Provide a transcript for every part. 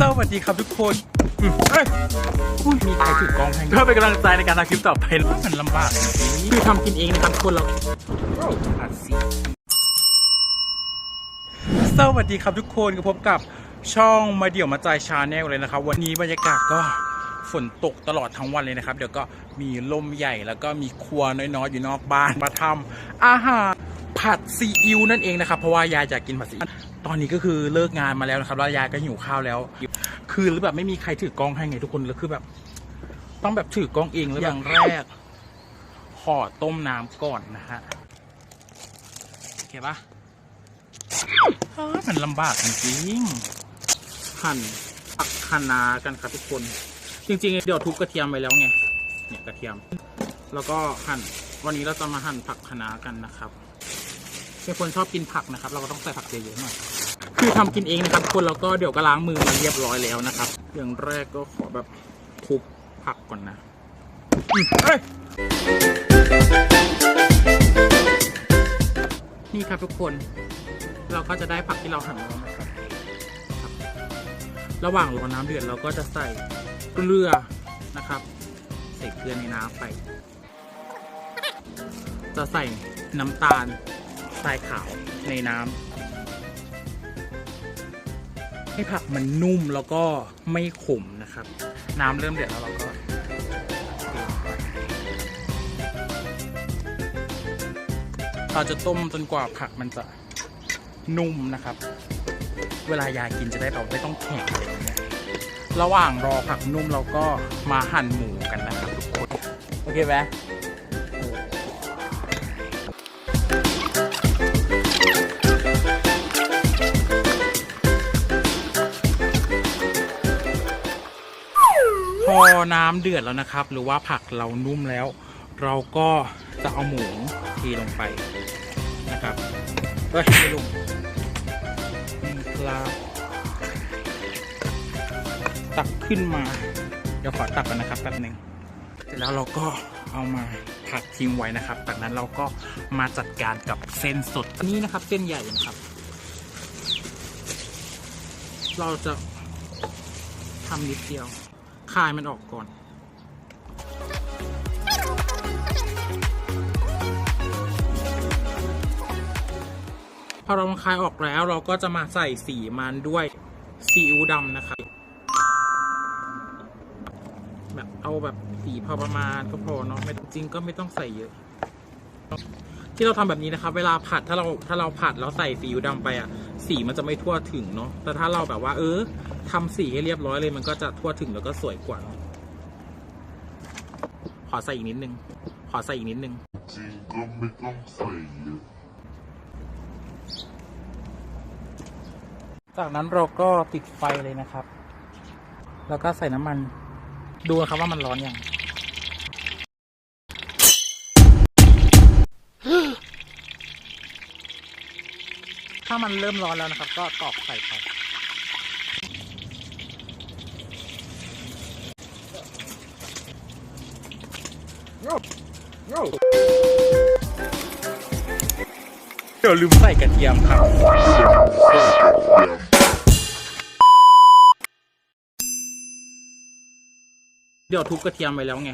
สวัสดีครับทุกคนอืมเอ้ยอุ้ยมีใครถือกล้องให้เพื่อเป็นกำลังใจในการทำคลิปต่อไปมันลำบากจริงๆคือทำกินเองนะครับทุกคนเราอัดสิสวัสดีครับทุกคนก็พบกับช่องมาเดี่ยวมาใจชาแนลเลยนะครับ วันนี้บรรยากาศก็ฝนตกตลอดทั้งวันเลยนะครับ เดี๋ยวก็มีลมใหญ่แล้วก็มีครัวน้อยๆอยู่นอกบ้านมาทำอาหาร ผัดซีอิ๊วนั่นเองนะครับ เพราะว่ายายอยากกินผัดซีอิ๊วตอนนี้ก็คือเลิกงานมาแล้วนะครับแล้วยายก็หิวข้าวแล้วคือแบบไม่มีใครถือกล้องให้ไงทุกคนแล้วคือแบบ ต้องแบบถือกล้องเองแล้วอย่างแรกขอต้มน้ำก่อนนะฮะโอเคปะมันลำบากจริงๆหั่นผักคะน้ากันครับทุกคน จริงๆ เดี๋ยวทุบกระเทียมไปแล้วไงเนี่ยกระเทียม แล้วก็หั่นวันนี้เราจะมาหั่นผักคะน้ากันนะครับ เป็นคนชอบกินผักนะครับ เราก็ต้องใส่ผักเยอะๆหน่อย คือทำกินเองนะครับคนแล้วก็เดี๋ยวก็ล้างมือมาเรียบร้อยแล้วนะครับ อย่างแรกก็ขอแบบทุบผักก่อนนะเอ้ยนี่ครับทุกคน เราก็จะได้ผักที่เราหั่นมาแล้วนะครับครับ ระหว่างรอน้ำเดือดเราก็จะใส่เกลือนะครับ ใส่เกลือในน้ำไป จะใส่น้ำตาล ทรายขาวในน้ำให้ผักมันนุ่มแล้วก็ไม่ขมนะครับ น้ำเริ่มเดือดแล้วเราก็เทลงไปเราจะต้มจนกว่าผักมันจะนุ่มนะครับ เวลายากินจะได้แบบไม่ต้องแข็งรอย่างเงี้ยระหว่างรอผักนุ่มเราก็มาหั่นหมูกันนะครับทุกคนโอเคไหม อน้ำเดือดแล้วนะครับ หรือว่าผักเรานุ่มแล้ว เราก็จะเอาหมูเทลงไปนะครับเฮ้ยไม่ลงนี่ครับตักขึ้นมา เดี๋ยวขอตักก่อนนะครับแป๊บหนึ่งเสร็จแล้วเราก็เอามาผักทิ้งไว้นะครับ จากนั้นเราก็มาจัดการกับเส้นสดนี่นะครับ เส้นใหญ่นะครับ เราจะทำนิดเดียว คายมันออกก่อน พอเราคายออกแล้วเราก็จะมาใส่สีมันด้วยซีอิ๊วดำนะครับแบบเอาแบบสีพอประมาณก็พอเนาะไม่จริงก็ไม่ต้องใส่เยอะ ที่เราทำแบบนี้นะครับ เวลาผัดถ้าเราถ้าเราผัดแล้วใส่ซีอิ๊วดำไปอะสีมันจะไม่ทั่วถึงเนาะแต่ถ้าเราแบบว่า เออ ทำสีให้เรียบร้อยเลยมันก็จะทั่วถึงแล้วก็สวยกว่า ขอใส่อีกนิดนึง ขอใส่อีกนิดนึง จริงก็ไม่ต้องใส่เยอะจากนั้นเราก็ปิดไฟเลยนะครับ แล้วก็ใส่น้ำมัน ดูนะครับว่ามันร้อนยัง ถ้ามันเริ่มร้อนแล้วนะครับ ก็ตอกใส่ไป เดี๋ยวลืมใส่กระเทียมครับ เดี๋ยวทุบกระเทียมไปแล้วไง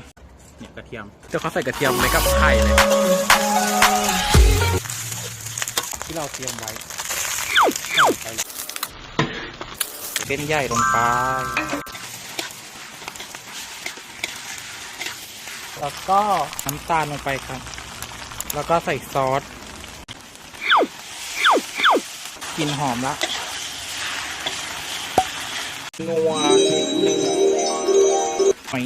เนี่ยกระเทียม เดี๋ยวเขาใส่กระเทียมไปกับไข่เลย ที่เราเตรียมไว้ใส่ไปเป็นใหญ่ลงไปแล้วก็น้ำตาลลงไปครับ แล้วก็ใส่ซอส กลิ่นหอมละนัวนิดนึงหอย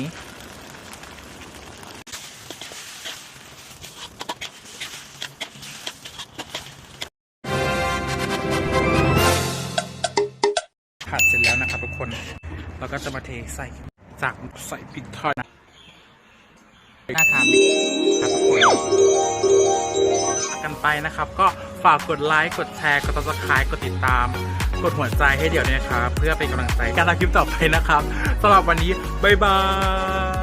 ผัดเสร็จแล้วนะครับทุกคนเราก็จะมาเทใส่จากใส่พริกทอดนะน่าทานไหมครับทุกคน กันไปนะครับ ก็ฝากกดไลค์กดแชร์กดติดตามกดติดตาม กดหัวใจให้เดี๋ยวนี้นะครับ เพื่อเป็นกำลังใจการทำคลิปต่อไปนะครับสำหรับวันนี้บ๊ายบาย